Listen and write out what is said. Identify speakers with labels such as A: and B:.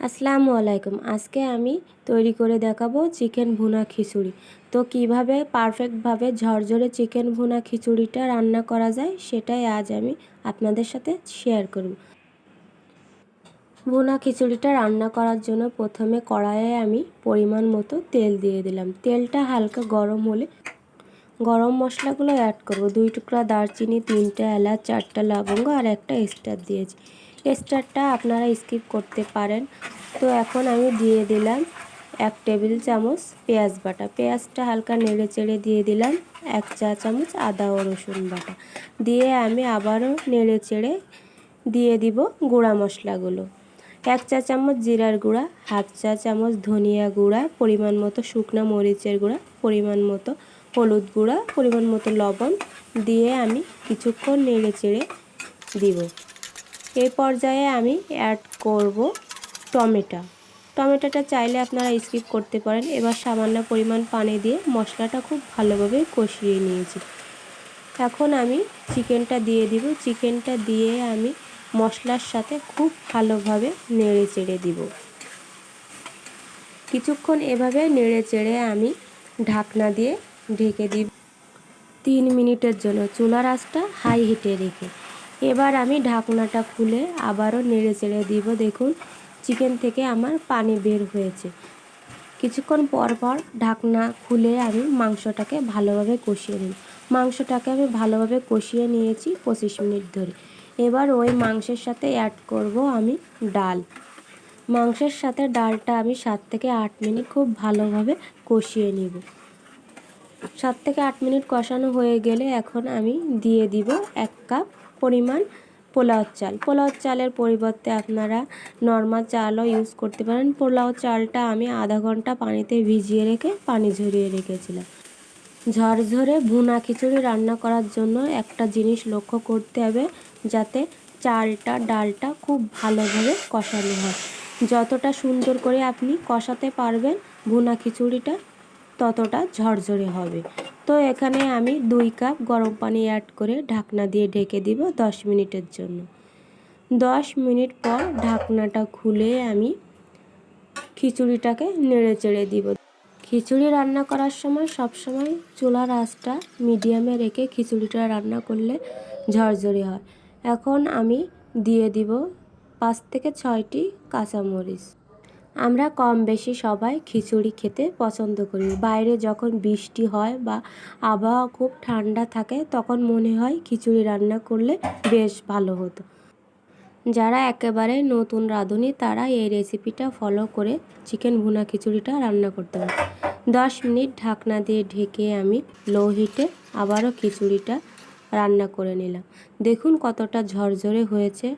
A: আসসালামু আলাইকুম। আজকে আমি তৈরি করে দেখাবো চিকেন ভুনা খিচুড়ি। তো কীভাবে পারফেক্টভাবে ঝরঝরে চিকেন ভুনা খিচুড়িটা রান্না করা যায় সেটাই আজ আমি আপনাদের সাথে শেয়ার করব। ভুনা খিচুড়িটা রান্না করার জন্য প্রথমে কড়াইয়ে আমি পরিমাণ মতো তেল দিয়ে দিলাম। তেলটা হালকা গরম হলে গরম মশলাগুলো অ্যাড করব। দুই টুকরা দারচিনি, তিনটা এলাচ, চারটা লবঙ্গ আর একটা স্টার দিয়েছি। স্টারটা আপনারা স্কিপ করতে পারেন। তো এখন আমি দিয়ে দিলাম এক টেবিল চামচ পেঁয়াজ বাটা। পেঁয়াজটা হালকা নেড়ে চেড়ে দিয়ে দিলাম এক চা চামচ আদা ও রসুন বাটা। দিয়ে আমি আবারও নেড়ে চেড়ে দিয়ে দিব গুঁড়া মশলাগুলো। এক চা চামচ জিরার গুঁড়া, হাফ চা চামচ ধনিয়া গুঁড়া, পরিমাণ মতো শুকনো মরিচের গুঁড়া, পরিমাণ মতো হলুদ গুঁড়া, পরিমাণ মতো লবণ। দিয়ে আমি কিছুক্ষণ নেড়ে চেড়ে দিব। এই পর্যায়ে আমি অ্যাড করব টমেটো। টমেটোটা চাইলে আপনারা স্কিপ করতে পারেন। এবার সামান্য পরিমাণ পানি দিয়ে মশলাটা খুব ভালোভাবে কষিয়ে নিয়েছি। এখন আমি চিকেনটা দিয়ে দিব। চিকেনটা দিয়ে আমি মশলার সাথে খুব ভালোভাবে নেড়ে চেড়ে দিব। কিছুক্ষণ এভাবে নেড়ে চেড়ে আমি ঢাকনা দিয়ে ঢেকে দিব। তিন মিনিটের জন্য চুলার আঁচটা হাই হিটে রেখে। এবার আমি ঢাকনাটা খুলে আবারও নেড়ে চেড়ে দিব। দেখুন, চিকেন থেকে আমার পানি বের হয়েছে। কিছুক্ষণ পর পর ঢাকনা খুলে আমি মাংসটাকে ভালোভাবে কষিয়ে নিই। মাংসটাকে আমি ভালোভাবে কষিয়ে নিয়েছি পঁচিশ মিনিট ধরে। এবার ওই মাংসের সাথে অ্যাড করব আমি ডাল। মাংসের সাথে ডালটা আমি সাত থেকে আট মিনিট খুব ভালোভাবে কষিয়ে নিব। সাত থেকে আট মিনিট কষানো হয়ে গেলে এখন আমি দিয়ে দিব এক কাপ পরিমাণ পোলাও চাল। পোলাও চালের পরিবর্তে আপনারা নর্মাল চালও ইউজ করতে পারেন। পোলাও চালটা আমি আধা ঘণ্টা পানিতে ভিজিয়ে রেখে পানি ঝরিয়ে রেখেছিলাম। ঝরঝরে ভুনা খিচুড়ি রান্না করার জন্য একটা জিনিস লক্ষ্য করতে হবে যাতে চালটা, ডালটা খুব ভালোভাবে কষানো হয়। যতটা সুন্দর করে আপনি কষাতে পারবেন ভুনা খিচুড়িটা ততটা ঝরঝরে হবে। তো এখানে আমি দুই কাপ গরম পানি অ্যাড করে ঢাকনা দিয়ে ঢেকে দিব দশ মিনিটের জন্য। দশ মিনিট পর ঢাকনাটা খুলে আমি খিচুড়িটাকে নেড়ে চেড়ে দিব। খিচুড়ি রান্না করার সময় সব সময় চুলার আঁচটা মিডিয়ামে রেখে খিচুড়িটা রান্না করলে ঝরঝরে হয়। এখন আমি দিয়ে দিব পাঁচ থেকে ছয়টি কাঁচামরিচ। আমরা কম বেশি সবাই খিচুড়ি খেতে পছন্দ করি। বাইরে যখন বৃষ্টি হয় বা আবহাওয়া খুব ঠান্ডা থাকে, তখন মনে হয় খিচুড়ি রান্না করলে বেশ ভালো হতো। যারা একেবারে নতুন রাঁধুনি, তারা এই রেসিপিটা ফলো করে চিকেন ভুনা খিচুড়িটা রান্না করতে পারে। দশ মিনিট ঢাকনা দিয়ে ঢেকে আমি লো হিটে আবারও খিচুড়িটা রান্না করে নিলাম। দেখুন কতটা ঝরঝরে হয়েছে।